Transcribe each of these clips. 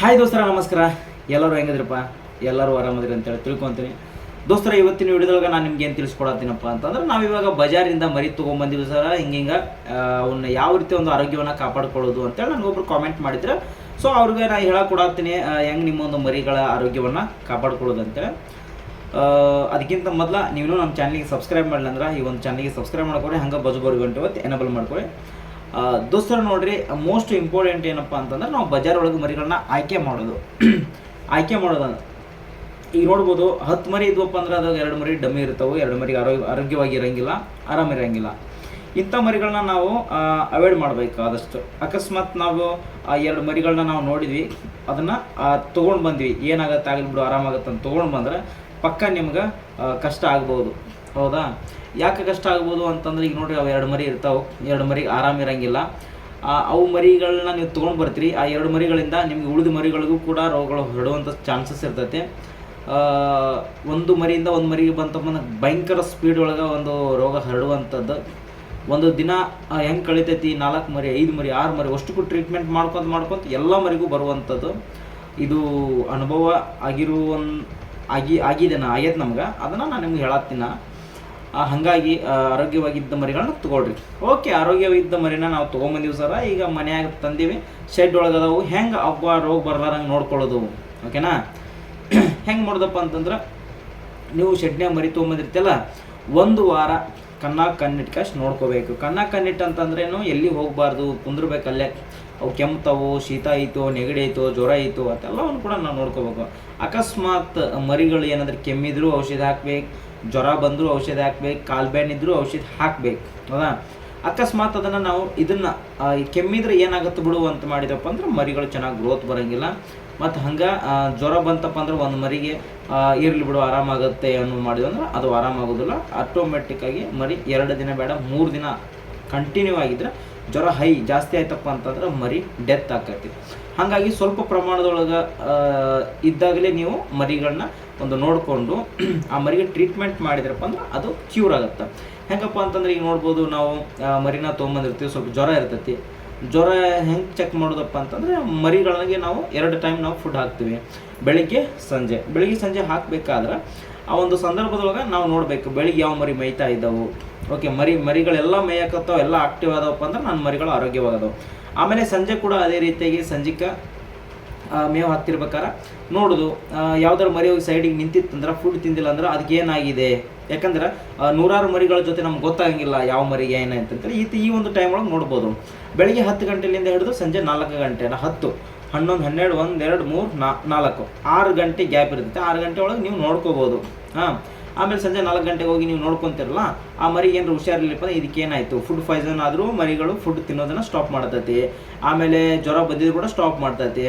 Hi ದೋಸ್ತರ ನಮಸ್ಕಾರ. ಎಲ್ಲರೂ ಹೆಂಗದ್ರಪ್ಪ? ಎಲ್ಲರೂ ಆರಾಮದ್ರಿ ಅಂತೇಳಿ ತಿಳ್ಕೊತೀನಿ. ದೋಸ್ತರ ಇವತ್ತಿನ ವಿಡಿಯೋದೊಳಗೆ ನಾನು ನಿಮ್ಗೆ ಏನು ತಿಳಿಸ್ಕೊಡತ್ತೀನಪ್ಪ ಅಂತಂದ್ರೆ ನಾವಿವಾಗ ಬಜಾರಿಂದ ಮರಿ ತೊಗೊಂಬಂದಿವಿ ಸರ. ಹಿಂಗಿಂಗ ಅವನ್ನ ಯಾವ ರೀತಿ ಒಂದು ಆರೋಗ್ಯವನ್ನು ಕಾಪಾಡ್ಕೊಳ್ಳೋದು ಅಂತೇಳಿ ನನಗೊಬ್ರು ಕಾಮೆಂಟ್ ಮಾಡಿದ್ರೆ. ಸೊ ಅವ್ರಿಗೆ ನಾನು ಹೇಳಕ್ಕೆ ಕೊಡತ್ತೀನಿ ಹೆಂಗೆ ನಿಮ್ಮ ಒಂದು ಮರಿಗಳ ಆರೋಗ್ಯವನ್ನು ಕಾಪಾಡ್ಕೊಳ್ಳೋದು ಅಂತೇಳಿ. ಅದಕ್ಕಿಂತ ಮೊದಲು ನೀವು ನಮ್ಮ ಚಾನಲ್ಗೆ ಸಬ್ಸ್ಕ್ರೈಬ್ ಮಾಡಲಿಲ್ಲ ಅಂದ್ರೆ ಈ ಒಂದು ಚಾನಲ್ಗೆ ಸಬ್ಸ್ಕ್ರೈಬ್ ಮಾಡ್ಕೊಳ್ಳಿ ಹಂಗೆ ಬಜು ಬರ್ಗಂಟು ಎನಬಲ್ ಮಾಡ್ಕೊರಿ. ಆ, ದೋಸ್ತರ ನೋಡ್ರಿ ಮೋಸ್ಟ್ ಇಂಪಾರ್ಟೆಂಟ್ ಏನಪ್ಪ ಅಂತಂದ್ರೆ ನಾವು ಬಜಾರ್ ಒಳಗೆ ಮರಿಗಳನ್ನ ಆಯ್ಕೆ ಮಾಡೋದು. ಆಯ್ಕೆ ಮಾಡೋದು ಈಗ ನೋಡ್ಬೋದು, ಹತ್ತು ಮರಿ ಇದ್ವಪ್ಪ ಅಂದ್ರೆ ಅದಾಗ ಎರಡು ಮರಿ ಡಮ್ಮಿ ಇರ್ತಾವೆ, ಎರಡು ಮರಿ ಆರೋಗ್ಯ, ಆರೋಗ್ಯವಾಗಿ ಇರಂಗಿಲ್ಲ ಆರಾಮಿರಂಗಿಲ್ಲ ಇಂಥ ಮರಿಗಳನ್ನ ನಾವು ಅವಾಯ್ಡ್ ಮಾಡಬೇಕು ಆದಷ್ಟು. ಅಕಸ್ಮಾತ್ ನಾವು, ಆ, ಎರಡು ಮರಿಗಳನ್ನ ನಾವು ನೋಡಿದ್ವಿ, ಅದನ್ನು ತೊಗೊಂಡು ಬಂದ್ವಿ. ಏನಾಗತ್ತೆ ಆಗಲಿ ಬಿಡು, ಆರಾಮಾಗತ್ತೆ ಅಂತ ತೊಗೊಂಡು ಬಂದ್ರೆ ಪಕ್ಕ ನಿಮ್ಗೆ ಕಷ್ಟ ಆಗ್ಬೋದು. ಹೌದಾ? ಯಾಕೆ ಕಷ್ಟ ಆಗ್ಬೋದು ಅಂತಂದ್ರೆ ಈಗ ನೋಡ್ರಿ, ಅವು ಎರಡು ಮರಿ ಇರ್ತಾವೆ. ಎರಡು ಮರಿಗೆ ಆರಾಮ ಇರಂಗಿಲ್ಲ. ಅವು ಮರಿಗಳನ್ನ ನೀವು ತೊಗೊಂಡು ಬರ್ತೀರಿ. ಆ ಎರಡು ಮರಿಗಳಿಂದ ನಿಮ್ಗೆ ಉಳಿದ ಮರಿಗಳಿಗೂ ಕೂಡ ರೋಗಗಳು ಹರಡುವಂಥ ಚಾನ್ಸಸ್ ಇರ್ತೈತೆ. ಒಂದು ಮರಿಯಿಂದ ಒಂದು ಮರಿಗೆ ಬಂತಪ್ಪ ಅಂದ್ರೆ ಭಯಂಕರ ಸ್ಪೀಡ್ ಒಳಗೆ ಒಂದು ರೋಗ ಹರಡುವಂಥದ್ದು ಒಂದು ದಿನ ಹೆಂಗೆ ಕಳಿತೈತಿ? ನಾಲ್ಕು ಮರಿ, ಐದು ಮರಿ, ಆರು ಮರಿ, ಅಷ್ಟಕ್ಕೂ ಟ್ರೀಟ್ಮೆಂಟ್ ಮಾಡ್ಕೊಂತ ಮಾಡ್ಕೊಂತ ಎಲ್ಲ ಮರಿಗೂ ಬರುವಂಥದ್ದು ಇದು ಅನುಭವ ಆಗಿರುವ ಆಗಿ, ಆಗಿದೆ ನಾ, ಆಗೈತೆ ನಮ್ಗೆ. ಅದನ್ನು ನಾನು ನಿಮ್ಗೆ ಹೇಳತ್ತೀನ. ಹಾಗಾಗಿ ಆ, ಆರೋಗ್ಯವಾಗಿದ್ದ ಮರಿಗಳನ್ನ ತಗೊಳ್ರಿ. ಓಕೆ ಆರೋಗ್ಯವಿದ್ದ ಮರಿನ ನಾವು ತೊಗೊಂಬಂದಿವಿ ಸರ. ಈಗ ಮನೆಯಾಗ ತಂದೀವಿ ಶೆಡ್ ಒಳಗದವು. ಹೆಂಗೆ ಹಬ್ಬ ರೋಗ ಬರ್ಲಾರಂಗೆ ನೋಡ್ಕೊಳ್ಳೋದು. ಓಕೆನಾ ಹೆಂಗೆ ಮಾಡೋದಪ್ಪ ಅಂತಂದ್ರೆ ನೀವು ಶೆಡ್ನ್ಯಾಗ ಮರಿ ತೊಗೊಂಬಂದಿರ್ತಿಯಲ್ಲ ಒಂದು ವಾರ ಕಣ್ಣಾಗ ಕಣ್ಣಿಟ್ಕಷ್ಟು ನೋಡ್ಕೋಬೇಕು. ಕಣ್ಣಾಗ ಕಣ್ಣಿಟ್ಟು ಅಂತಂದ್ರೇನು ಎಲ್ಲಿ ಹೋಗಬಾರ್ದು? ಕುಂದ್ರಬೇಕು ಅಲ್ಲೇ. ಅವು ಕೆಮ್ತಾವು ಶೀತ ಐತೋ ನೆಗಡಿ ಐತೋ ಜ್ವರ ಐತೋ ಅದೆಲ್ಲವನ್ನು ಕೂಡ ನಾವು ನೋಡ್ಕೋಬೇಕು. ಅಕಸ್ಮಾತ್ ಮರಿಗಳು ಏನಾದರೂ ಕೆಮ್ಮಿದ್ರು ಔಷಧಿ ಹಾಕ್ಬೇಕು. ಜ್ವರ ಬಂದರೂ ಔಷಧಿ ಹಾಕ್ಬೇಕು, ಕಾಲು ಬ್ಯಾನ್ ಇದ್ದರೂ ಔಷಧಿ ಹಾಕ್ಬೇಕು, ಹೌದಾ? ಅಕಸ್ಮಾತ್ ಅದನ್ನು ನಾವು ಇದನ್ನು ಕೆಮ್ಮಿದ್ರೆ ಏನಾಗುತ್ತೆ ಬಿಡು ಅಂತ ಮಾಡಿದಪ್ಪ ಅಂದ್ರೆ ಮರಿಗಳು ಚೆನ್ನಾಗಿ ಗ್ರೋತ್ ಬರೋಂಗಿಲ್ಲ. ಮತ್ತು ಹಂಗೆ ಜ್ವರ ಬಂತಪ್ಪ ಅಂದ್ರೆ ಒಂದು ಮರಿಗೆ ಇರಲಿ ಬಿಡು, ಆರಾಮಾಗುತ್ತೆ ಅನ್ನೋ ಮಾಡಿದ್ವಿ ಅಂದ್ರೆ ಅದು ಆರಾಮಾಗೋದಿಲ್ಲ. ಆಟೋಮೆಟಿಕ್ಕಾಗಿ ಮರಿ ಎರಡು ದಿನ ಬೇಡ, ಮೂರು ದಿನ ಕಂಟಿನ್ಯೂ ಆಗಿದ್ರೆ ಜ್ವರ ಹೈ ಜಾಸ್ತಿ ಆಯ್ತಪ್ಪ ಅಂತಂದ್ರೆ ಮರಿ ಡೆತ್ ಆಕೈತಿ. ಹಾಗಾಗಿ ಸ್ವಲ್ಪ ಪ್ರಮಾಣದೊಳಗೆ ಇದ್ದಾಗಲೇ ನೀವು ಮರಿಗಳನ್ನ ಒಂದು ನೋಡಿಕೊಂಡು, ಆ ಮರಿಗೆ ಟ್ರೀಟ್ಮೆಂಟ್ ಮಾಡಿದ್ರಪ್ಪ ಅಂದ್ರೆ ಅದು ಕ್ಯೂರ್ ಆಗುತ್ತೆ. ಹೆಂಗಪ್ಪ ಅಂತಂದ್ರೆ ಈಗ ನೋಡ್ಬೋದು ನಾವು ಮರಿನ ತೊಗೊಂಬಂದಿರ್ತೀವಿ, ಸ್ವಲ್ಪ ಜ್ವರ ಇರ್ತೈತಿ. ಜ್ವರ ಹೆಂಗೆ ಚೆಕ್ ಮಾಡೋದಪ್ಪ ಅಂತಂದ್ರೆ ಮರಿಗಳಿಗೆ ನಾವು ಎರಡು ಟೈಮ್ ನಾವು ಫುಡ್ ಹಾಕ್ತೀವಿ. ಬೆಳಿಗ್ಗೆ, ಸಂಜೆ. ಬೆಳಿಗ್ಗೆ, ಸಂಜೆ ಹಾಕಬೇಕಾದ್ರೆ ಆ ಒಂದು ಸಂದರ್ಭದೊಳಗೆ ನಾವು ನೋಡಬೇಕು, ಬೆಳಿಗ್ಗೆ ಯಾವ ಮರಿ ಮೇಯ್ತಾ ಇದ್ದವು. ಓಕೆ ಮರಿ, ಮರಿಗಳೆಲ್ಲ ಮೇಯಕತ್ತಾವ ಎಲ್ಲ ಆಕ್ಟಿವ್ ಆದವಪ್ಪ ಅಂದ್ರೆ ನನ್ನ ಮರಿಗಳು ಆರೋಗ್ಯವಾಗದವು. ಆಮೇಲೆ ಸಂಜೆ ಕೂಡ ಅದೇ ರೀತಿಯಾಗಿ ಸಂಜಿಕ ಮೇವು ಹತ್ತಿರ್ಬೇಕಾರೆ ನೋಡೋದು. ಯಾವ್ದಾರು ಮರಿ ಹೋಗಿ ಸೈಡಿಗೆ ನಿಂತಿತ್ತಂದ್ರೆ ಫುಡ್ ತಿಂದಿಲ್ಲ ಅಂದ್ರೆ ಅದಕ್ಕೆ ಏನಾಗಿದೆ? ಯಾಕಂದ್ರೆ ನೂರಾರು ಮರಿಗಳ ಜೊತೆ ನಮ್ಗೆ ಗೊತ್ತಾಗಂಗಿಲ್ಲ ಯಾವ ಮರಿಗೆ ಏನಾಯ್ತು ಅಂತೇಳಿ ಈ ಈ ಒಂದು ಟೈಮ್ ಒಳಗೆ ನೋಡ್ಬೋದು. ಬೆಳಿಗ್ಗೆ ಹತ್ತು ಗಂಟೆಲಿಂದ ಹಿಡಿದು ಸಂಜೆ ನಾಲ್ಕು ಗಂಟೆ ಹತ್ತು, ಹನ್ನೊಂದು, ಹನ್ನೆರಡು, ಒಂದು, ಎರಡು, ಮೂರು ನಾಲ್ಕು. ಆರು ಗಂಟೆ ಗ್ಯಾಪ್ ಇರುತ್ತೆ, ಆರು ಗಂಟೆ ಒಳಗೆ ನೀವು ನೋಡ್ಕೋಬೋದು. ಹಾಂ. ಆಮೇಲೆ ಸಂಜೆ ನಾಲ್ಕು ಗಂಟೆಗೆ ಹೋಗಿ ನೀವು ನೋಡ್ಕೊಂತಿರಲ್ಲ, ಆ ಮರಿ ಏನಾರು ಹುಷಾರಿಲ್ಲಪ್ಪ ಇದಕ್ಕೆ ಏನಾಯಿತು ಫುಡ್ ಪಾಯ್ಸನ್ ಆದರೂ ಮರಿಗಳು ಫುಡ್ ತಿನ್ನೋದನ್ನು ಸ್ಟಾಪ್ ಮಾಡ್ತೈತಿ. ಆಮೇಲೆ ಜ್ವರ ಬಂದಿದ್ರು ಕೂಡ ಸ್ಟಾಪ್ ಮಾಡ್ತೈತಿ.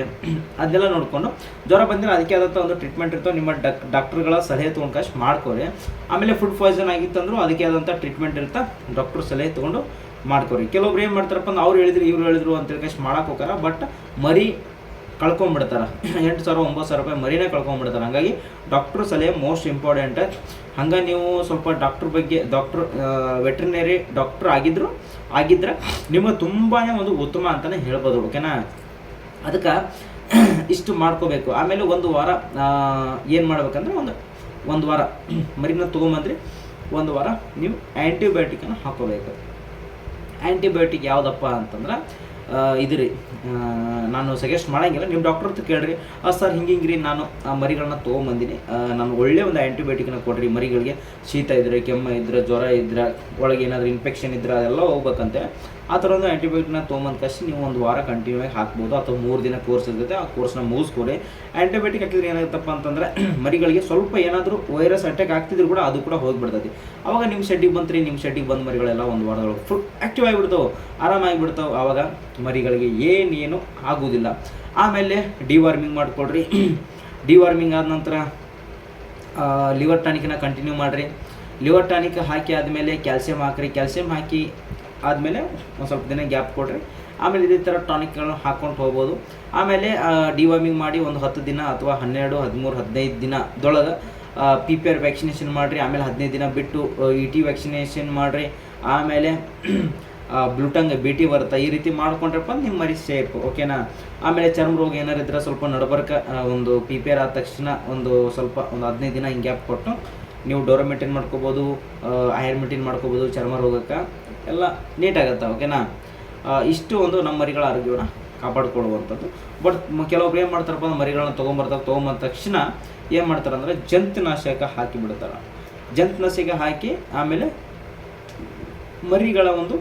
ಅದನ್ನೆಲ್ಲ ನೋಡಿಕೊಂಡು, ಜ್ವರ ಬಂದಿಲ್ಲ, ಅದಕ್ಕೆ ಆದಂಥ ಒಂದು ಟ್ರೀಟ್ಮೆಂಟ್ ಇರ್ತವೆ ನಿಮ್ಮ ಡಕ್ ಡಾಕ್ಟ್ರುಗಳ ಸಲಹೆ ತೊಗೊಂಡು ಕಷ್ಟ ಮಾಡ್ಕೊರಿ. ಆಮೇಲೆ ಫುಡ್ ಪಾಯ್ಸನ್ ಆಗಿತ್ತಂದ್ರೂ ಅದಕ್ಕೆ ಆದಂಥ ಟ್ರೀಟ್ಮೆಂಟ್ ಇರ್ತಾ ಡಾಕ್ಟ್ರ್ ಸಲಹೆ ತೊಗೊಂಡು ಮಾಡ್ಕೊರಿ. ಕೆಲವೊಬ್ರು ಏನು ಮಾಡ್ತಾರಪ್ಪ ಅಂದ್ರೆ ಅವ್ರು ಹೇಳಿದ್ರು, ಇವ್ರು ಹೇಳಿದ್ರು ಅಂತೇಳಿ ಕಷ್ಟ ಮಾಡೋಕ್ಕೋಕರ ಹೋಗಾರ ಬಟ್ ಮರಿ ಕಳ್ಕೊಂಬಿಡ್ತಾರೆ. ಎಂಟು ಸಾವಿರ, ಒಂಬತ್ತು ಸಾವಿರ ರೂಪಾಯಿ ಮರಿನೇ ಕಳ್ಕೊಂಡ್ಬಿಡ್ತಾರೆ ಹಾಗಾಗಿ ಡಾಕ್ಟ್ರ್ ಸಲಹೆ ಮೋಸ್ಟ್ ಇಂಪಾರ್ಟೆಂಟ್ ಹಂಗೆ ನೀವು ಸ್ವಲ್ಪ ಡಾಕ್ಟ್ರ್ ಬಗ್ಗೆ ಡಾಕ್ಟ್ರ್ ವೆಟ್ರಿನರಿ ಡಾಕ್ಟ್ರ್ ಆಗಿದ್ರು, ಆಗಿದ್ರೆ ನಿಮ್ಮ ತುಂಬಾ ಒಂದು ಉತ್ತಮ ಅಂತಲೇ ಹೇಳ್ಬೋದು ಓಕೆನಾ ಅದಕ್ಕೆ ಇಷ್ಟು ಮಾಡ್ಕೋಬೇಕು. ಆಮೇಲೆ ಒಂದು ವಾರ ಏನು ಮಾಡ್ಬೇಕಂದ್ರೆ ಒಂದು ಒಂದು ವಾರ ಮರಿನ ತೊಗೊಂಬಂದ್ರಿ, ಒಂದು ವಾರ ನೀವು ಆ್ಯಂಟಿಬಯೋಟಿಕನ್ನು ಹಾಕೋಬೇಕು. ಆ್ಯಂಟಿಬಯೋಟಿಕ್ ಯಾವುದಪ್ಪ ಅಂತಂದ್ರೆ ಇದು ರೀ. ನಾನು ಸಜೆಸ್ಟ್ ಮಾಡಂಗಿಲ್ಲ. ನಿಮ್ಮ ಡಾಕ್ಟರ್ ಹತ್ರ ಕೇಳ್ರಿ. ಸರ್ ಹಿಂಗೆ ಹಿಂಗೆ ರೀ ನಾನು ಆ ಮರಿಗಳನ್ನ ತೊಗೊಂಬಂದಿನಿ. ನಾನು ಒಳ್ಳೆ ಒಂದು ಆ್ಯಂಟಿಬಯೋಟಿಕ್ನ ಕೊಡ್ರಿ. ಮರಿಗಳಿಗೆ ಶೀತ ಇದ್ರೆ, ಕೆಮ್ಮು ಇದ್ರೆ, ಜ್ವರ ಇದ್ರೆ, ಒಳಗೆ ಏನಾದರೂ ಇನ್ಫೆಕ್ಷನ್ ಇದ್ರೆ ಅದೆಲ್ಲ ಹೋಗ್ಬೇಕಂತೆ. ಆ ಥರ ಒಂದು ಆ್ಯಂಟಿಬಯೋಟಿಕ್ನ ತೊಗೊಂಬಂದ ಕಷ್ಟ ನೀವು ಒಂದು ವಾರ ಕಂಟಿನ್ಯೂ ಆಗಿ ಹಾಕ್ಬೋದು. ಅಥವಾ ಮೂರು ದಿನ ಕೋರ್ಸ್ ಇರ್ತೈತೆ, ಆ ಕೋರ್ಸ್ನ ಮುಗಿಸ್ಕೊಡಿ. ಆ್ಯಂಟಿಬಯೋಟಿಕ್ ಹಾಕಿದ್ರೆ ಏನಾಗುತ್ತಪ್ಪ ಅಂತಂದ್ರೆ, ಮರಿಗಳಿಗೆ ಸ್ವಲ್ಪ ಏನಾದರೂ ವೈರಸ್ ಅಟ್ಯಾಕ್ ಆಗ್ತಿದ್ರು ಕೂಡ ಅದು ಕೂಡ ಹೋಗಿಬಿಡ್ತೈತಿ. ಅವಾಗ ನಿಮ್ಮ ಶೆಡ್ಡಿಗೆ ಬಂತ್ರಿ ನಿಮ್ಮ ಶೆಡ್ಡಿಗೆ ಬಂದ ಮರಿಗಳೆಲ್ಲ ಒಂದು ವಾರದೊಳಗೆ ಫುಲ್ ಆ್ಯಕ್ಟಿವ್ ಆಗಿಬಿಡ್ತಾವೆ. ಆರಾಮಾಗಿಬಿಡ್ತಾವೆ. ಆವಾಗ ಮರಿಗಳಿಗೆ ಏನೇನು ಆಗುವುದಿಲ್ಲ. ಆಮೇಲೆ ಡಿವಾರ್ಮಿಂಗ್ ಮಾಡಿಕೊಡ್ರಿ ಡಿವಾರ್ಮಿಂಗ್ ಆದ ನಂತರ ಲಿವರ್ ಟಾನಿಕ್ನ ಕಂಟಿನ್ಯೂ ಮಾಡಿರಿ. ಲಿವರ್ ಟಾನಿಕ್ ಹಾಕಿ ಆದಮೇಲೆ ಕ್ಯಾಲ್ಸಿಯಂ ಹಾಕಿರಿ. ಕ್ಯಾಲ್ಸಿಯಂ ಹಾಕಿ ಆದಮೇಲೆ ಒಂದು ಸ್ವಲ್ಪ ದಿನ ಗ್ಯಾಪ್ ಕೊಡಿರಿ. ಆಮೇಲೆ ಇದೇ ಥರ ಟಾನಿಕ್ಗಳನ್ನ ಹಾಕ್ಕೊಂಡು ಹೋಗ್ಬೋದು. ಆಮೇಲೆ ಡಿವಾರ್ಮಿಂಗ್ ಮಾಡಿ ಒಂದು ಹತ್ತು ದಿನ ಅಥವಾ ಹನ್ನೆರಡು, ಹದಿಮೂರು, ಹದಿನೈದು ದಿನದೊಳಗೆ ಪಿ ಪಿ ಆರ್ ವ್ಯಾಕ್ಸಿನೇಷನ್ ಮಾಡಿರಿ. ಆಮೇಲೆ ಹದಿನೈದು ದಿನ ಬಿಟ್ಟು ಇ ಟಿ ವ್ಯಾಕ್ಸಿನೇಷನ್ ಮಾಡಿರಿ. ಆಮೇಲೆ ಬ್ಲೂಟಂಗ್ ಬಿ ಟಿ ಬರುತ್ತೆ? ಈ ರೀತಿ ಮಾಡ್ಕೊಂಡ್ರಪ್ಪ ನಿಮ್ಮ ಮರಿ ಸೇಫ್ ಓಕೆನಾ ಆಮೇಲೆ ಚರ್ಮ ರೋಗ ಏನಾರು ಇದ್ರೆ ಸ್ವಲ್ಪ ನಡಬರ್ಕ ಒಂದು ಪಿ ಆದ ತಕ್ಷಣ ಒಂದು ಸ್ವಲ್ಪ ಒಂದು ಹದಿನೈದು ದಿನ ಹಿಂಗೆ ಗ್ಯಾಪ್ ಕೊಟ್ಟು ನೀವು ಡೋರ ಮೇಂಟೈನ್ ಮಾಡ್ಕೋಬೋದು ಹೈರ್ ಮೇಂಟೈನ್ ಮಾಡ್ಕೋಬೋದು ಚರ್ಮ ರೋಗಕ್ಕೆ. ಎಲ್ಲ ನೀಟಾಗತ್ತೆ ಓಕೆನಾ ಇಷ್ಟು ಒಂದು ನಮ್ಮ ಮರಿಗಳ ಆರೋಗ್ಯವನ್ನು ಕಾಪಾಡ್ಕೊಳ್ಳುವಂಥದ್ದು ಬಟ್ ಕೆಲವೊಬ್ರು ಏನು ಮಾಡ್ತಾರಪ್ಪ ಅಂದ್ರೆ ಮರಿಗಳನ್ನ ತೊಗೊಂಬರ್ತಾರೆ, ತೊಗೊಂಬಂದ ತಕ್ಷಣ ಏನು ಮಾಡ್ತಾರೆ ಅಂದರೆ ಜಂತುನಾಶಕ ಹಾಕಿ ಬಿಡ್ತಾರೆ ಜಂತುನಾಶಕ ಹಾಕಿ ಆಮೇಲೆ ಮರಿಗಳ ಒಂದು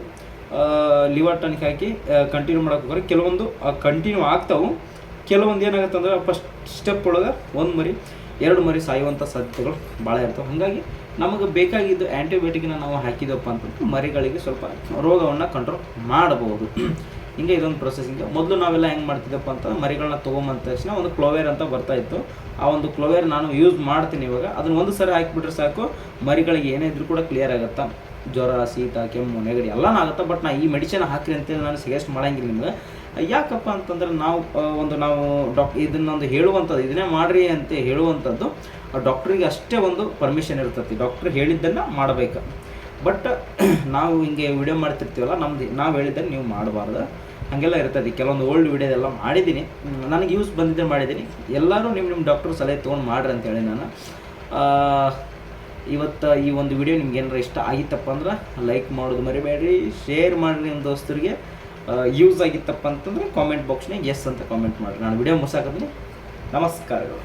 ಲಿವರ್ ಟನಿಕ್ ಹಾಕಿ ಕಂಟಿನ್ಯೂ ಮಾಡೋಕೆ ಹೋಗ್ರೆ. ಕೆಲವೊಂದು ಕಂಟಿನ್ಯೂ ಆಗ್ತಾವೆ. ಕೆಲವೊಂದು ಏನಾಗುತ್ತೆ ಅಂದ್ರೆ ಫಸ್ಟ್ ಸ್ಟೆಪ್ ಒಳಗೆ ಒಂದು ಮರಿ, ಎರಡು ಮರಿ ಸಾಯುವಂಥ ಸಾಧ್ಯತೆಗಳು ಭಾಳ ಇರ್ತವೆ. ಹಾಗಾಗಿ ನಮಗೆ ಬೇಕಾಗಿದ್ದು ಆ್ಯಂಟಿಬಯೋಟಿಕ್ನ ನಾವು ಹಾಕಿದಪ್ಪ ಅಂತಂದ್ರೆ ಮರಿಗಳಿಗೆ ಸ್ವಲ್ಪ ರೋಗವನ್ನು ಕಂಟ್ರೋಲ್ ಮಾಡಬಹುದು. ಹಿಂಗೆ ಇದೊಂದು ಪ್ರೊಸೆಸಿಂಗ್ ಮೊದಲು ನಾವೆಲ್ಲ ಹೆಂಗೆ ಮಾಡ್ತಿದ್ದಪ್ಪ ಅಂತ ಮರಿಗಳನ್ನ ತೊಗೊಂಬಂದ ತಕ್ಷಣ ಒಂದು ಕ್ಲೋವೇರ್ ಅಂತ ಬರ್ತಾ ಇತ್ತು. ಆ ಒಂದು ಕ್ಲೋವೇರ್ ನಾನು ಯೂಸ್ ಮಾಡ್ತೀನಿ ಇವಾಗ. ಅದನ್ನ ಒಂದು ಸರಿ ಹಾಕಿಬಿಟ್ರೆ ಸಾಕು, ಮರಿಗಳಿಗೆ ಏನೇ ಇದ್ರೂ ಕೂಡ ಕ್ಲಿಯರ್ ಆಗುತ್ತಾ? ಜ್ವರ, ಶೀತ, ಕೆಮ್ಮು, ನೆಗಡಿ ಎಲ್ಲನೂ ಆಗುತ್ತೆ? ಬಟ್ ನಾ ಈ ಮೆಡಿಸಿನ್ ಹಾಕ್ರಿ ಅಂತೇಳಿ ನಾನು ಸಜೆಸ್ಟ್ ಮಾಡಂಗಿಲ್ಲ ನಿಮಗೆ. ಯಾಕಪ್ಪ ಅಂತಂದ್ರೆ ನಾವು ಒಂದು ನಾವು ಡಾಕ್ ಇದನ್ನೊಂದು ಹೇಳುವಂಥದ್ದು, ಇದನ್ನೇ ಮಾಡ್ರಿ ಅಂತ ಹೇಳುವಂಥದ್ದು ಡಾಕ್ಟ್ರಿಗೆ ಅಷ್ಟೇ ಒಂದು ಪರ್ಮಿಷನ್ ಇರ್ತೈತಿ. ಡಾಕ್ಟ್ರ್ ಹೇಳಿದ್ದನ್ನು ಮಾಡಬೇಕು. ಬಟ್ ನಾವು ಹಿಂಗೆ ವಿಡಿಯೋ ಮಾಡ್ತಿರ್ತೀವಲ್ಲ, ನಮ್ದು ನಾವು ಹೇಳಿದ್ದನ್ನು ನೀವು ಮಾಡಬಾರ್ದು. ಹಾಗೆಲ್ಲ ಇರ್ತದೆ. ಕೆಲವೊಂದು ಓಲ್ಡ್ ವಿಡಿಯೋ ಎಲ್ಲ ಮಾಡಿದ್ದೀನಿ. ನನಗೆ ಯೂಸ್ ಬಂದಿದ್ದೆ ಮಾಡಿದ್ದೀನಿ. ಎಲ್ಲರೂ ನಿಮ್ಮ ನಿಮ್ಮ ಡಾಕ್ಟ್ರ್ ಸಲಹೆ ತೊಗೊಂಡು ಮಾಡ್ರಿ ಅಂತೇಳಿ ನಾನು. ಇವತ್ತು ಈ ಒಂದು ವಿಡಿಯೋ ನಿಮ್ಗೆ ಏನಾರ ಇಷ್ಟ ಆಗಿತ್ತಪ್ಪ ಅಂದ್ರೆ ಲೈಕ್ ಮಾಡೋದು ಮರಿಬೇಡ್ರಿ. ಶೇರ್ ಮಾಡಿರಿ ನಿಮ್ಮ ದೋಸ್ತರಿಗೆ. ಯೂಸ್ ಆಗಿತ್ತಪ್ಪ ಅಂತಂದ್ರೆ ಕಾಮೆಂಟ್ ಬಾಕ್ಸ್ನಾಗ ಎಸ್ ಅಂತ ಕಾಮೆಂಟ್ ಮಾಡಿರಿ. ನಾನು ವಿಡಿಯೋ ಮುಸಾಕಿದ್ದೀನಿ ನಮಸ್ಕಾರಗಳು.